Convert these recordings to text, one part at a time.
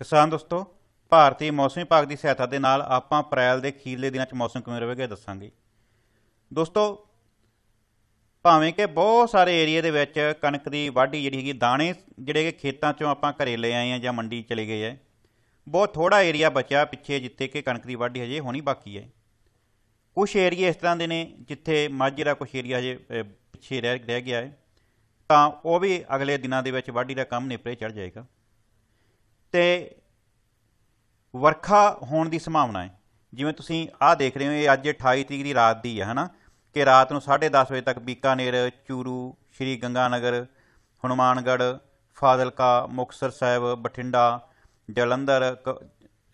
ਕਿਸਾਨ ਦੋਸਤੋ, ਭਾਰਤੀ ਮੌਸਮੀ ਵਿਭਾਗ ਦੀ ਸਹਾਇਤਾ ਦੇ ਨਾਲ ਆਪਾਂ ਅਪ੍ਰੈਲ ਦੇ ਅਖੀਰਲੇ ਦਿਨਾਂ 'ਚ ਮੌਸਮ ਕਿਵੇਂ ਰਹੇਗਾ ਦੱਸਾਂਗੇ। ਦੋਸਤੋ, ਭਾਵੇਂ ਕਿ ਬਹੁਤ ਸਾਰੇ ਏਰੀਆ ਦੇ ਵਿੱਚ ਕਣਕ ਦੀ ਵਾਢੀ ਜਿਹੜੀ ਹੈਗੀ, ਦਾਣੇ ਜਿਹੜੇ ਕਿ ਖੇਤਾਂ 'ਚੋਂ ਆਪਾਂ ਘਰੇ ਲੈ ਆਏ ਆ ਜਾਂ ਮੰਡੀ ਚਲੇ ਗਏ ਆ ਬਹੁਤ ਥੋੜਾ ਏਰੀਆ ਬਚਿਆ ਪਿੱਛੇ ਜਿੱਥੇ ਕਿ ਕਣਕ ਦੀ ਵਾਢੀ ਹਜੇ ਹੋਣੀ ਬਾਕੀ ਹੈ। ਕੁਝ ਏਰੀਏ ਇਸ ਤਰ੍ਹਾਂ ਦੇ ਨੇ ਜਿੱਥੇ ਮਾਝੇ ਦਾ ਕੁਝ ਏਰੀਆ ਹਜੇ ਪਿੱਛੇ ਰਹਿ ਰਹਿ ਗਿਆ ਹੈ, ਤਾਂ ਉਹ ਵੀ ਅਗਲੇ ਦਿਨਾਂ ਦੇ ਵਿੱਚ ਵਾਢੀ ਦਾ ਕੰਮ ਨੇਪਰੇ ਚੜ ਜਾਏਗਾ। ਤੇ ਵਰਖਾ ਹੋਣ ਦੀ ਸੰਭਾਵਨਾ ਹੈ। ਜਿਵੇਂ ਤੁਸੀਂ ਆਹ ਦੇਖ ਰਹੇ ਹੋ, ਇਹ ਅੱਜ 28 ਤਰੀਕ ਦੀ ਰਾਤ ਦੀ ਹੈ ਹਨਾ? ਕਿ ਰਾਤ ਨੂੰ 10:30 ਵਜੇ ਤੱਕ ਬੀਕਾਨੇਰ, ਚੂਰੂ, ਸ਼੍ਰੀ ਗੰਗਾਨਗਰ, ਹਨੂਮਾਨਗੜ੍ਹ, ਫਾਜ਼ਿਲਕਾ, ਮੁਕਤਸਰ ਸਾਹਿਬ, ਬਠਿੰਡਾ, ਜਲੰਧਰ, ਕ-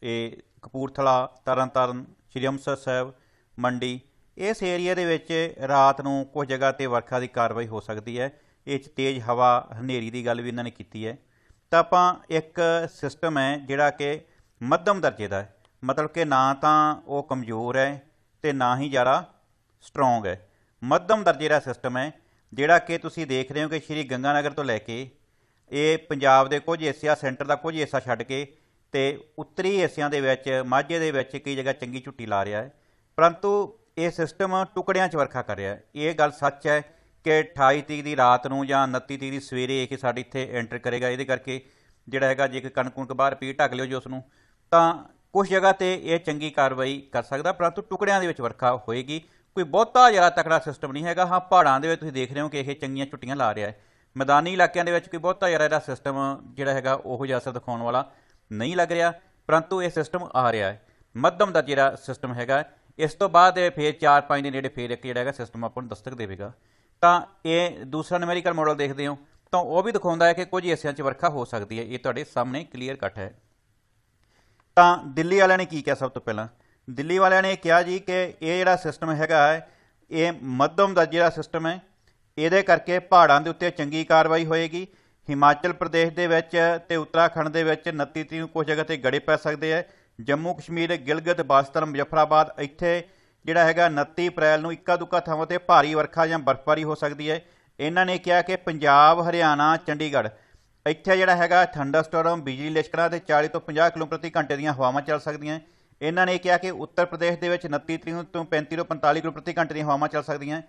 ਇਹ ਕਪੂਰਥਲਾ, ਤਰਨਤਾਰਨ, ਸ਼੍ਰੀ ਅੰਮ੍ਰਿਤਸਰ ਸਾਹਿਬ, ਮੰਡੀ, ਇਸ ਏਰੀਆ ਦੇ ਵਿੱਚ ਰਾਤ ਨੂੰ ਕੁਝ ਜਗ੍ਹਾ ਤੇ ਵਰਖਾ ਦੀ ਕਾਰਵਾਈ ਹੋ ਸਕਦੀ ਹੈ। ਇਹ 'ਚ ਤੇਜ਼ ਹਵਾ ਹਨੇਰੀ ਦੀ ਗੱਲ ਵੀ ਇਹਨਾਂ ਨੇ ਕੀਤੀ ਹੈ। ਤਾਂ ਆਪਾਂ ਇੱਕ ਸਿਸਟਮ ਹੈ ਜਿਹੜਾ ਕਿ ਮੱਧਮ ਦਰਜੇ ਦਾ ਹੈ। ਮਤਲਬ ਕਿ ਨਾ ਤਾਂ ਉਹ ਕਮਜ਼ੋਰ ਹੈ ਤੇ ਨਾ ਹੀ ਜ਼ਿਆਦਾ ਸਟਰੋਂਗ ਹੈ। ਮੱਧਮ ਦਰਜੇ ਦਾ ਸਿਸਟਮ ਹੈ ਜਿਹੜਾ ਕਿ ਤੁਸੀਂ ਦੇਖ ਰਹੇ ਹੋ ਕਿ ਸ਼੍ਰੀ ਗੰਗਾਨਗਰ ਤੋਂ ਲੈ ਕੇ ਇਹ ਪੰਜਾਬ ਦੇ ਕੁਝ ਹਿੱਸਿਆਂ, ਸੈਂਟਰ ਦਾ ਕੁਝ ਹਿੱਸਾ ਛੱਡ ਕੇ ਤੇ ਉੱਤਰੀ ਹਿੱਸਿਆਂ ਦੇ ਵਿੱਚ, ਮਾਝੇ ਦੇ ਵਿੱਚ ਕਈ ਜਗ੍ਹਾ ਚੰਗੀ ਝੁੱਟੀ ਲਾ ਰਿਹਾ ਹੈ। ਪਰੰਤੂ ਇਹ ਸਿਸਟਮ ਟੁਕੜਿਆਂ 'ਚ ਵਰਖਾ ਕਰ ਰਿਹਾ ਹੈ। ਇਹ ਗੱਲ ਸੱਚ ਹੈ ਕਿ 28 ਤਰੀਕ ਦੀ ਰਾਤ ਨੂੰ ਜਾਂ 29 ਤਰੀਕ ਦੀ ਸਵੇਰੇ ਇਹ ਕਿ ਸਾਡੇ ਇੱਥੇ ਐਂਟਰ ਕਰੇਗਾ। ਇਹਦੇ ਕਰਕੇ ਜਿਹੜਾ ਹੈਗਾ, ਜੇ ਕਿ ਕਣਕ ਕੁਣਕ ਬਾਹਰ ਪੀ ਢੱਕ ਲਿਓ ਜੀ ਉਸ ਨੂੰ ਤਾਂ ਕੁਝ ਜਗ੍ਹਾ ਤੇ ਇਹ ਚੰਗੀ ਕਾਰਵਾਈ ਕਰ ਸਕਦਾ, ਪਰੰਤੂ ਟੁਕੜਿਆਂ ਦੇ ਵਿੱਚ ਵਰਖਾ ਹੋਏਗੀ। ਕੋਈ ਬਹੁਤਾ ਜ਼ਿਆਦਾ ਤਕੜਾ ਸਿਸਟਮ ਨਹੀਂ ਹੈਗਾ। ਹਾਂ, ਪਹਾੜਾਂ ਦੇ ਵਿੱਚ ਤੁਸੀਂ ਦੇਖ ਰਹੇ ਹੋ ਕਿ ਇਹ ਚੰਗੀਆਂ ਛੁੱਟੀਆਂ ਲਾ ਰਿਹਾ ਹੈ। ਮੈਦਾਨੀ ਇਲਾਕਿਆਂ ਦੇ ਵਿੱਚ ਕੋਈ ਬਹੁਤਾ ਜ਼ਿਆਦਾ ਇਹਦਾ ਸਿਸਟਮ ਜਿਹੜਾ ਹੈਗਾ, ਉਹੋ ਜਿਹਾ ਅਸਰ ਦਿਖਾਉਣ ਵਾਲਾ ਨਹੀਂ ਲੱਗ ਰਿਹਾ। ਪਰੰਤੂ ਇਹ ਸਿਸਟਮ ਆ ਰਿਹਾ ਹੈ। ਮੱਧਮ ਦਾ ਜਿਹੜਾ ਸਿਸਟਮ ਹੈਗਾ, ਇਸ ਤੋਂ ਬਾਅਦ ਇਹ ਫੇਰ 4-5 ਦੇ ਨੇੜੇ ਫੇਰ ਇੱਕ ਜਿਹੜਾ ਹੈਗਾ ਸਿਸਟਮ ਆਪਾਂ ਨੂੰ ਦਸਤਕ ਦੇਵੇਗਾ। ਤਾਂ ਇਹ ਦੂਸਰਾ ਨਿਊਮੈਰੀਕਲ ਮਾਡਲ ਦੇਖਦੇ ਹੋ, ਤਾਂ ਉਹ ਵੀ ਦਿਖਾਉਂਦਾ ਹੈ ਕਿ ਕੁਝ ਹਿੱਸਿਆਂ 'ਚ ਵਰਖਾ ਹੋ ਸਕਦੀ ਹੈ। ਇਹ ਤੁਹਾਡੇ ਸਾਹਮਣੇ ਕਲੀਅਰ ਕੱਟ ਹੈ। ਤਾਂ ਦਿੱਲੀ ਵਾਲਿਆਂ ਨੇ ਕੀ ਕਿਹਾ ਸਭ ਤੋਂ ਪਹਿਲਾਂ? ਦਿੱਲੀ ਵਾਲਿਆਂ ਨੇ ਕਿਹਾ ਜੀ ਕਿ ਇਹ ਜਿਹੜਾ ਸਿਸਟਮ ਹੈਗਾ ਹੈ, ਇਹ ਮੱਧਮ ਦਾ ਜਿਹੜਾ ਸਿਸਟਮ ਹੈ। ਇਹਦੇ ਕਰਕੇ ਪਹਾੜਾਂ ਦੇ ਉੱਤੇ ਚੰਗੀ ਕਾਰਵਾਈ ਹੋਏਗੀ। ਹਿਮਾਚਲ ਪ੍ਰਦੇਸ਼ ਦੇ ਵਿੱਚ ਤੇ ਉੱਤਰਾਖੰਡ ਦੇ ਵਿੱਚ 29 ਤਰੀਕ ਨੂੰ ਕੁਝ ਜਗ੍ਹਾ ਤੇ ਗੜੇ ਪੈ ਸਕਦੇ ਹੈ। ਜੰਮੂ ਕਸ਼ਮੀਰ, ਗਿਲਗਿਤ ਬਾਸਤਰ ਮੁਜ਼ਫਰਾਬਾਦ, ਇੱਥੇ ਜਿਹੜਾ ਹੈਗਾ 29 ਅਪ੍ਰੈਲ ਨੂੰ ਇੱਕਾ ਦੁੱਕਾ ਥਾਵਾਂ ਤੇ ਭਾਰੀ ਵਰਖਾ ਜਾਂ ਬਰਫ਼ਬਾਰੀ ਹੋ ਸਕਦੀ ਹੈ। ਇਹਨਾਂ ਨੇ ਕਿਹਾ ਕਿ ਪੰਜਾਬ, ਹਰਿਆਣਾ, ਚੰਡੀਗੜ੍ਹ, ਇੱਥੇ ਜਿਹੜਾ ਹੈਗਾ ਥੰਡਰਸਟੋਰਮ ਬਿਜਲੀ ਲਿਸ਼ਕਣਾ ਤੇ 40 ਤੋਂ 50 ਕਿਲੋਮੀਟਰ ਪ੍ਰਤੀ ਘੰਟੇ ਦੀਆਂ ਹਵਾਵਾਂ ਚੱਲ ਸਕਦੀਆਂ। ਇਹਨਾਂ ਨੇ ਕਿਹਾ ਕਿ ਉੱਤਰ ਪ੍ਰਦੇਸ਼ ਦੇ ਵਿੱਚ 29 ਤਰੀਕ ਤੋਂ 35 ਤੋਂ 45 ਕਿਲੋਮੀਟਰ ਪ੍ਰਤੀ ਘੰਟੇ ਦੀਆਂ ਹਵਾਵਾਂ ਚੱਲ ਸਕਦੀਆਂ।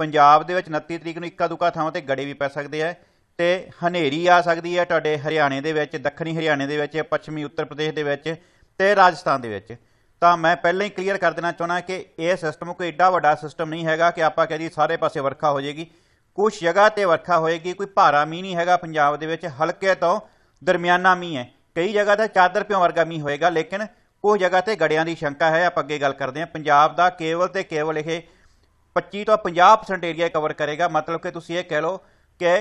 ਪੰਜਾਬ ਦੇ ਵਿੱਚ 29 ਤਰੀਕ ਨੂੰ ਇੱਕਾ ਦੁੱਕਾ ਥਾਵਾਂ ਤੇ ਗੜੇ ਵੀ ਪੈ ਸਕਦੇ ਆ ਤੇ ਹਨੇਰੀ ਆ ਸਕਦੀ ਹੈ ਤੁਹਾਡੇ ਹਰਿਆਣੇ ਦੇ ਵਿੱਚ, ਦੱਖਣੀ ਹਰਿਆਣੇ ਦੇ ਵਿੱਚ, ਪੱਛਮੀ ਉੱਤਰ ਪ੍ਰਦੇਸ਼ ਦੇ ਵਿੱਚ ਤੇ ਰਾਜਸਥਾਨ ਦੇ ਵਿੱਚ। ਤਾਂ ਮੈਂ ਪਹਿਲਾਂ ਹੀ ਕਲੀਅਰ ਕਰ ਦੇਣਾ ਚਾਹੁੰਦਾ ਕਿ ਇਹ ਸਿਸਟਮ ਕੋਈ ਏਡਾ ਵੱਡਾ ਸਿਸਟਮ ਨਹੀਂ ਹੈਗਾ ਕਿ ਆਪਾਂ ਕਹਦੇ ਸਾਰੇ ਪਾਸੇ ਵਰਖਾ ਹੋ ਜਾਏਗੀ। ਕੁਝ ਜਗ੍ਹਾ ਤੇ ਵਰਖਾ ਹੋਏਗੀ, ਕੋਈ ਭਾਰਾ ਮੀਂਹ ਨਹੀਂ ਹੈਗਾ ਪੰਜਾਬ ਦੇ ਵਿੱਚ, ਹਲਕੇ ਤੋਂ ਦਰਮਿਆਨਾ ਮੀਂਹ ਹੈ। ਕਈ ਜਗ੍ਹਾ ਤੇ ਚਾਦਰ ਪਿਓ ਵਰਗਾ ਮੀਂਹ ਹੋਏਗਾ, ਲੇਕਿਨ ਕੁਝ ਜਗ੍ਹਾ ਤੇ ਗੜਿਆਂ ਦੀ ਸ਼ੰਕਾ ਹੈ, ਆਪਾਂ ਅੱਗੇ ਗੱਲ ਕਰਦੇ ਹਾਂ। ਪੰਜਾਬ ਦਾ ਕੇਵਲ ਤੇ ਕੇਵਲ ਇਹ 25 ਤੋਂ 50% ਏਰੀਆ ਕਵਰ ਕਰੇਗਾ। ਮਤਲਬ ਕਿ ਤੁਸੀਂ ਇਹ ਕਹਿ ਲਓ ਕਿ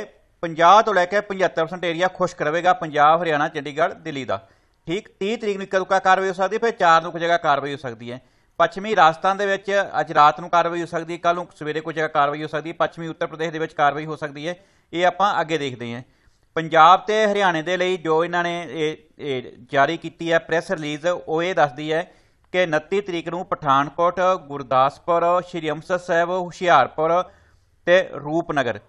50 ਤੋਂ ਲੈ ਕੇ 75% ਏਰੀਆ ਖੁਸ਼ਕ ਰਹੇਗਾ ਪੰਜਾਬ, ਹਰਿਆਣਾ, ਚੰਡੀਗੜ੍ਹ, ਦਿੱਲੀ ਦਾ। ਠੀਕ 30 ਤਰੀਕ ਨੂੰ ਕਦੂਕਾ ਕਾਰਵਾਈ ਹੋ ਸਕਦੀ ਹੈ, ਫਿਰ 4 ਨੂੰ ਕੁਝ ਜਗ੍ਹਾ ਕਾਰਵਾਈ ਹੋ ਸਕਦੀ ਹੈ। ਪੱਛਮੀ ਰਾਜਸਥਾਨ ਦੇ ਵਿੱਚ ਅੱਜ ਰਾਤ ਨੂੰ ਕਾਰਵਾਈ ਹੋ ਸਕਦੀ ਹੈ ਕੱਲ ਨੂੰ ਸਵੇਰੇ ਕੁਝ ਜਗ੍ਹਾ ਕਾਰਵਾਈ ਹੋ ਸਕਦੀ ਹੈ, ਪੱਛਮੀ ਉੱਤਰ ਪ੍ਰਦੇਸ਼ ਦੇ ਵਿੱਚ ਕਾਰਵਾਈ ਹੋ ਸਕਦੀ ਹੈ। ਇਹ ਆਪਾਂ ਅੱਗੇ ਦੇਖਦੇ ਹਾਂ। ਪੰਜਾਬ ਤੇ ਹਰਿਆਣੇ ਦੇ ਲਈ ਜੋ ਇਹਨਾਂ ਨੇ ਇਹ ਇਹ ਜਾਰੀ ਕੀਤੀ ਹੈ ਪ੍ਰੈਸ ਰਿਲੀਜ਼, ਉਹ ਇਹ ਦੱਸਦੀ ਹੈ ਕਿ 29 ਤਰੀਕ ਨੂੰ ਪਠਾਨਕੋਟ, ਗੁਰਦਾਸਪੁਰ, ਸ਼੍ਰੀ ਅੰਮ੍ਰਿਤਸਰ ਸਾਹਿਬ, ਹੁਸ਼ਿਆਰਪੁਰ ਤੇ ਰੂਪਨਗਰ।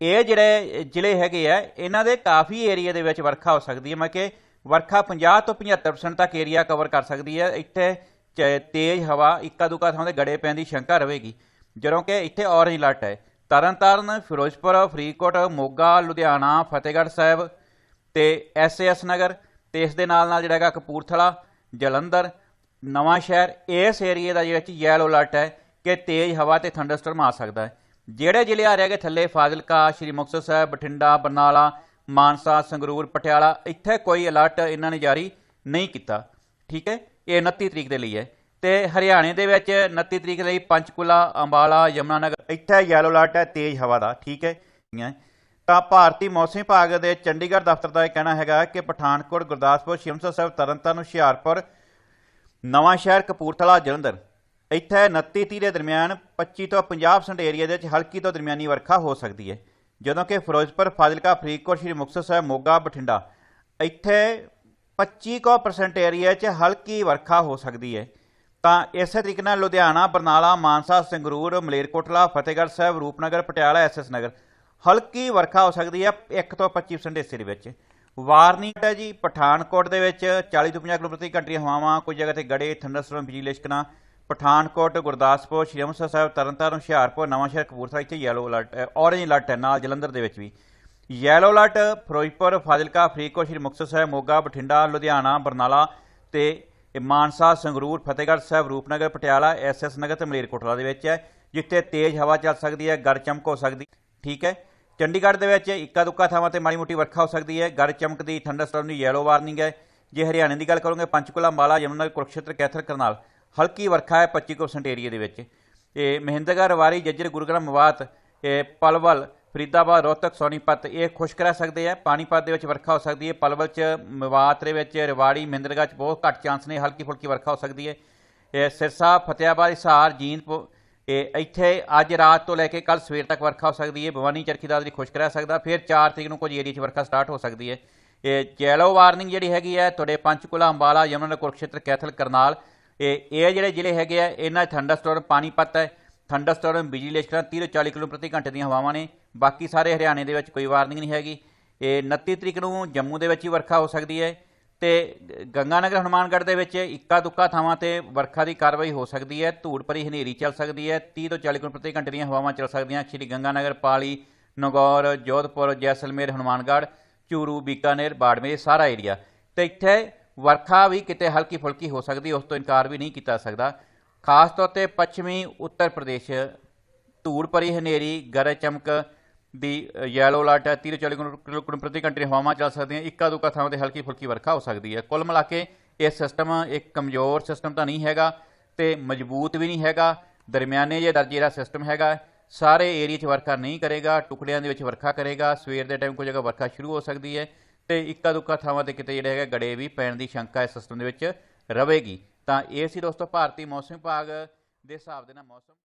ਇਹ ਜਿਹੜੇ ਜ਼ਿਲ੍ਹੇ ਹੈਗੇ ਆ, ਇਹਨਾਂ ਦੇ ਕਾਫੀ ਏਰੀਆ ਦੇ ਵਿੱਚ ਵਰਖਾ ਹੋ ਸਕਦੀ ਹੈ। ਮੈਂ ਕਿ ਵਰਖਾ 50 ਤੋਂ 75% ਤੱਕ ਏਰੀਆ ਕਵਰ ਕਰ ਸਕਦੀ ਹੈ। ਇੱਥੇ ਚ- ਤੇਜ਼ ਹਵਾ ਇੱਕਾ ਦੁੱਕਾ ਥਾਂ ਤੇ ਗੜੇ ਪੈਣ ਦੀ ਸ਼ੰਕਾ ਰਹੇਗੀ। ਜਦੋਂ ਕਿ ਇੱਥੇ ਔਰੇਂਜ ਅਲਰਟ ਹੈ। ਤਰਨਤਾਰਨ, ਫਿਰੋਜ਼ਪੁਰ, ਫਰੀਦਕੋਟ, ਮੋਗਾ, ਲੁਧਿਆਣਾ, ਫਤਿਹਗੜ੍ਹ ਸਾਹਿਬ ਤੇ ਐਸਐਸ ਨਗਰ ਤੇ ਇਸ ਦੇ ਨਾਲ ਨਾਲ ਜਿਹੜਾ ਹੈਗਾ ਕਪੂਰਥਲਾ, ਜਲੰਧਰ, ਨਵਾਂ ਸ਼ਹਿਰ, ਇਸ ਏਰੀਏ ਦਾ ਜਿਹੜਾ ਯੈਲੋ ਅਲਰਟ ਹੈ ਕਿ ਤੇਜ਼ ਹਵਾ ਤੇ ਥੰਡਰਸਟਰਮ ਆ ਸਕਦਾ ਹੈ। ਜਿਹੜੇ ਜ਼ਿਲ੍ਹੇ ਆ ਰਹੇ ਹੈਗੇ ਥੱਲੇ, ਫਾਜ਼ਿਲਕਾ, ਸ਼੍ਰੀ ਮੁਕਤਸਰ ਸਾਹਿਬ, ਬਠਿੰਡਾ, ਬਰਨਾਲਾ ਮਾਨਸਾ, ਸੰਗਰੂਰ, ਪਟਿਆਲਾ, ਇੱਥੇ ਕੋਈ ਅਲਰਟ ਇਹਨਾਂ ਨੇ ਜਾਰੀ ਨਹੀਂ ਕੀਤਾ। ਠੀਕ ਹੈ? ਇਹ 29 ਤਰੀਕ ਦੇ ਲਈ ਹੈ। ਤੇ ਹਰਿਆਣੇ ਦੇ ਵਿੱਚ 29 ਤਰੀਕ ਲਈ ਪੰਚਕੂਲਾ, ਅੰਬਾਲਾ, ਯਮੁਨਾਨਗਰ, ਇੱਥੇ ਯੈਲੋ ਅਲਰਟ ਹੈ, ਤੇਜ਼ ਹਵਾ ਦਾ। ਠੀਕ ਹੈ? ਤਾਂ ਭਾਰਤੀ ਮੌਸਮ ਵਿਭਾਗ ਦੇ ਚੰਡੀਗੜ੍ਹ ਦਫ਼ਤਰ ਦਾ ਇਹ ਕਹਿਣਾ ਹੈਗਾ ਕਿ ਪਠਾਨਕੋਟ, ਗੁਰਦਾਸਪੁਰ ਸ਼ਿਮਸਰ ਸਾਹਿਬ, ਤਰਨਤਾਰਨ, ਹੁਸ਼ਿਆਰਪੁਰ, ਨਵਾਂ ਸ਼ਹਿਰ ਕਪੂਰਥਲਾ, ਜਲੰਧਰ, ਇੱਥੇ 29 30 ਦੇ ਦਰਮਿਆਨ 25 ਤੋਂ 50% ਏਰੀਆ ਦੇ ਵਿੱਚ ਹਲਕੀ ਤੋਂ ਦਰਮਿਆਨੀ ਵਰਖਾ ਹੋ ਸਕਦੀ ਹੈ। ਜਦੋਂ ਕਿ ਫਿਰੋਜ਼ਪੁਰ ਫਾਜ਼ਿਲਕਾ ਫਰੀਦਕੋਟ ਸ਼੍ਰੀ ਮੁਕਤਸਰ ਸਾਹਿਬ ਮੋਗਾ ਬਠਿੰਡਾ, ਇੱਥੇ 25% ਏਰੀਆ 'ਚ ਹਲਕੀ ਵਰਖਾ ਹੋ ਸਕਦੀ ਹੈ। ਤਾਂ ਇਸੇ ਤਰੀਕੇ ਨਾਲ ਲੁਧਿਆਣਾ, ਬਰਨਾਲਾ, ਮਾਨਸਾ, ਸੰਗਰੂਰ, ਮਲੇਰਕੋਟਲਾ, ਫਤਿਹਗੜ੍ਹ ਸਾਹਿਬ, ਰੂਪਨਗਰ, ਪਟਿਆਲਾ ਐਸਐਸ ਨਗਰ ਹਲਕੀ ਵਰਖਾ ਹੋ ਸਕਦੀ ਹੈ 1 ਤੋਂ 25% ਹਿੱਸੇ ਦੇ ਵਿੱਚ। ਵਾਰਨਿੰਗ ਹੈ ਜੀ, ਪਠਾਨਕੋਟ ਦੇ ਵਿੱਚ 40 ਤੋਂ 50 ਕਿਲੋਮੀਟਰ ਪ੍ਰਤੀ ਘੰਟੇ ਹਵਾਵਾਂ ਕੁਝ ਜਗ੍ਹਾ ਤੇ ਗੜੇ, ਥੰਡਰਸਟੋਰਮ, ਬਿਜਲੀ ਲਿਸ਼ਕਣਾ ਪਠਾਨਕੋਟ, ਗੁਰਦਾਸਪੁਰ, ਸ਼੍ਰੀ ਅੰਮ੍ਰਿਤਸਰ ਸਾਹਿਬ, ਤਰਨਤਾਰਨ, ਹੁਸ਼ਿਆਰਪੁਰ ਨਵਾਂਸ਼ਹਿਰ ਕਪੂਰਥਲਾ ਇੱਥੇ ਯੈਲੋ ਅਲਰਟ ਔਰੇਂਜ ਅਲਰਟ ਹੈ, ਨਾਲ ਜਲੰਧਰ ਦੇ ਵਿੱਚ ਵੀ। ਯੈਲੋ ਅਲਰਟ ਫਿਰੋਜ਼ਪੁਰ, ਫਾਜ਼ਿਲਕਾ, ਫਰੀਦਕੋਟ, ਸ਼੍ਰੀ ਮੁਕਤਸਰ ਸਾਹਿਬ, ਮੋਗਾ, ਬਠਿੰਡਾ, ਲੁਧਿਆਣਾ, ਬਰਨਾਲਾ ਤੇ ਮਾਨਸਾ, ਸੰਗਰੂਰ, ਫਤਿਹਗੜ੍ਹ ਸਾਹਿਬ, ਰੂਪਨਗਰ, ਪਟਿਆਲਾ ਐਸਐਸ ਨਗਰ ਤੇ ਮਲੇਰਕੋਟਲਾ ਦੇ ਵਿੱਚ ਹੈ, ਜਿੱਥੇ ਤੇਜ਼ ਹਵਾ ਚੱਲ ਸਕਦੀ ਹੈ ਗਰ ਚਮਕ ਹੋ ਸਕਦੀ, ਠੀਕ ਹੈ। ਚੰਡੀਗੜ੍ਹ ਦੇ ਵਿੱਚ ਇੱਕਾ ਦੁੱਕਾ ਥਾਵਾਂ ਤੇ ਮਾੜੀ ਮੋਟੀ ਵਰਖਾ ਹੋ ਸਕਦੀ ਹੈ ਗਰ ਚਮਕ ਦੀ ਥੰਡਰਸਟੋਰਮ ਦੀ ਯੈਲੋ ਵਾਰਨਿੰਗ ਹੈ। ਜੇ ਹਰਿਆਣੇ ਦੀ ਗੱਲ ਕਰੋਗੇ, ਪੰਚਕੂਲਾ ਮਾਲਾ ਯਮੁਨਾਨਗਰ, ਕੁਰਕਸ਼ੇਤਰ, ਕੈਥਰ, ਕਰਨਾਲ ਹਲਕੀ ਵਰਖਾ ਹੈ 25% ਏਰੀਆ ਦੇ ਵਿੱਚ। ਇਹ ਮਹਿੰਦਗੜ੍ਹ ਰਵਾਰੀ ਜੱਜਰ, ਗੁਰਗ੍ਰਾਮ ਮਵਾਤ ਇਹ ਪਲਵਲ, ਫਰੀਦਾਬਾਦ, ਰੋਹਤਕ, ਸੋਨੀਪਤ, ਇਹ ਖੁਸ਼ਕ ਰਹਿ ਸਕਦੇ ਆ। ਪਾਣੀਪਤ ਦੇ ਵਿੱਚ ਵਰਖਾ ਹੋ ਸਕਦੀ ਹੈ। ਪਲਵਲ ਚ ਮਵਾਤ ਦੇ ਵਿੱਚ, ਰਵਾੜੀ ਮਹਿੰਦਰਗੜ੍ਹ ਚ ਬਹੁਤ ਘੱਟ ਚਾਂਸ ਨੇ। ਹਲਕੀ ਫੁਲਕੀ ਵਰਖਾ ਹੋ ਸਕਦੀ ਹੈ। ਇਹ ਸਿਰਸਾ ਫਤਿਆਬਾਦ ਹਿਸਾਰ ਜੀਂਦ ਇਹ ਇੱਥੇ ਅੱਜ ਰਾਤ ਤੋਂ ਲੈ ਕੇ ਕੱਲ ਸਵੇਰ ਤੱਕ ਵਰਖਾ ਹੋ ਸਕਦੀ ਹੈ। ਭਵਾਨੀ ਚਰਖੀ ਦਾਦਰੀ ਖੁਸ਼ਕ ਰਹਿ ਸਕਦਾ। ਫਿਰ 4 ਤਰੀਕ ਨੂੰ ਕੁਝ ਏਰੀਆ 'ਚ ਵਰਖਾ ਸਟਾਰਟ ਹੋ ਸਕਦੀ ਹੈ। ਇਹ ਜੈਲੋ ਵਾਰਨਿੰਗ ਜਿਹੜੀ ਹੈਗੀ ਹੈ, ਤੁਹਾਡੇ ਪੰਚਕੁਲਾ, ਅੰਬਾਲਾ, ਯਮੁਨਾ ਕੁਰਕਸ਼ੇਤਰ, ਕੈਥਲ, ਕਰਨਾਲ ਇਹ ਇਹ ਜਿਹੜੇ ਜ਼ਿਲ੍ਹੇ ਹੈਗੇ ਆ, ਇਹਨਾਂ 'ਚ ਥੰਡਰਸਟੋਰਮ ਪਾਣੀਪਤ ਹੈ ਥੰਡਰਸਟੋਰਮ ਬਿਜਲੀ ਲਿਸ਼ਕਣਾ 30 ਤੋਂ 40 ਕਿਲੋਮੀਟਰ ਪ੍ਰਤੀ ਘੰਟੇ ਦੀਆਂ ਹਵਾਵਾਂ ਨੇ, ਬਾਕੀ ਸਾਰੇ ਹਰਿਆਣੇ ਦੇ ਵਿੱਚ ਕੋਈ ਵਾਰਨਿੰਗ ਨਹੀਂ ਹੈਗੀ। ਇਹ 29 ਤਰੀਕ ਨੂੰ ਜੰਮੂ ਦੇ ਵਿੱਚ ਹੀ ਵਰਖਾ ਹੋ ਸਕਦੀ ਹੈ ਤੇ ਗੰਗਾਨਗਰ ਹਨੂਮਾਨਗੜ੍ਹ ਦੇ ਵਿੱਚ ਇੱਕਾ ਦੁੱਕਾ ਥਾਵਾਂ ਤੇ ਵਰਖਾ ਦੀ ਕਾਰਵਾਈ ਹੋ ਸਕਦੀ ਹੈ, ਧੂੜ ਭਰੀ ਹਨੇਰੀ ਚੱਲ ਸਕਦੀ ਹੈ 30 ਤੋਂ 40 ਕਿਲੋਮੀਟਰ ਪ੍ਰਤੀ ਘੰਟੇ ਦੀਆਂ ਹਵਾਵਾਂ ਚੱਲ ਸਕਦੀਆਂ। ਸ਼੍ਰੀ ਗੰਗਾਨਗਰ, ਪਾਲੀ, ਨਗੌਰ, ਜੋਧਪੁਰ, ਜੈਸਲਮੇਰ, ਹਨੂਮਾਨਗੜ੍ਹ, ਚੂਰੂ, ਬੀਕਾਨੇਰ ਬਾੜਮੇਰ ਸਾਰਾ ਏਰੀਆ ਤੇ ਇੱਥੇ ਵਰਖਾ ਵੀ ਕਿਤੇ ਹਲਕੀ ਫੁਲਕੀ ਹੋ ਸਕਦੀ ਉਸ ਤੋਂ ਇਨਕਾਰ ਵੀ ਨਹੀਂ ਕੀਤਾ ਸਕਦਾ। ਖਾਸ ਤੌਰ ਤੇ ਪੱਛਮੀ ਉੱਤਰ ਪ੍ਰਦੇਸ਼, ਧੂੜ ਭਰੀ ਹਨੇਰੀ, ਗਰਜ ਚਮਕ ਦੀ ਯੈਲੋ ਅਲਰਟ ਹੈ 30 ਤੋਂ 40 ਕਿਲੋਮੀਟਰ ਪ੍ਰਤੀ ਘੰਟੇ ਹਵਾਵਾਂ ਚੱਲ ਸਕਦੀਆਂ। ਇੱਕਾ ਦੁੱਕਾ ਥਾਵਾਂ ਤੇ ਹਲਕੀ ਫੁਲਕੀ ਵਰਖਾ ਹੋ ਸਕਦੀ ਹੈ। ਕੁੱਲ ਮਿਲਾ ਕੇ ਇਹ ਸਿਸਟਮ ਇੱਕ ਕਮਜ਼ੋਰ ਸਿਸਟਮ ਤਾਂ ਨਹੀਂ ਹੈਗਾ ਤੇ ਮਜ਼ਬੂਤ ਵੀ ਨਹੀਂ ਹੈਗਾ। ਦਰਮਿਆਨੇ ਜਿਹੇ ਦਰਜੇ ਦਾ ਸਿਸਟਮ ਹੈਗਾ। ਸਾਰੇ ਏਰੀਆ 'ਚ ਵਰਖਾ ਨਹੀਂ ਕਰੇਗਾ, ਟੁਕੜਿਆਂ ਦੇ ਵਿੱਚ ਵਰਖਾ ਕਰੇਗਾ। ਸਵੇਰ ਦੇ ਟਾਈਮ ਕੋਈ ਜਗ੍ਹਾ ਵਰਖਾ ਸ਼ੁਰੂ ਹੋ ਸਕਦੀ ਹੈ। ਤੇ ਇੱਕਾ ਦੁੱਕਾ ਥਾਵਾਂ ਤੇ ਕਿਤੇ ਜਿਹੜੇ ਹੈਗਾ ਗੜੇ ਵੀ ਪੈਣ ਦੀ ਸ਼ੰਕਾ ਇਸ ਸਿਸਟਮ ਦੇ ਵਿੱਚ ਰਵੇਗੀ। ਤਾਂ ਇਹ ਸੀ ਦੋਸਤੋ, ਭਾਰਤੀ ਮੌਸਮ ਵਿਭਾਗ ਦੇ ਹਿਸਾਬ ਦੇ ਨਾਲ ਮੌਸਮ।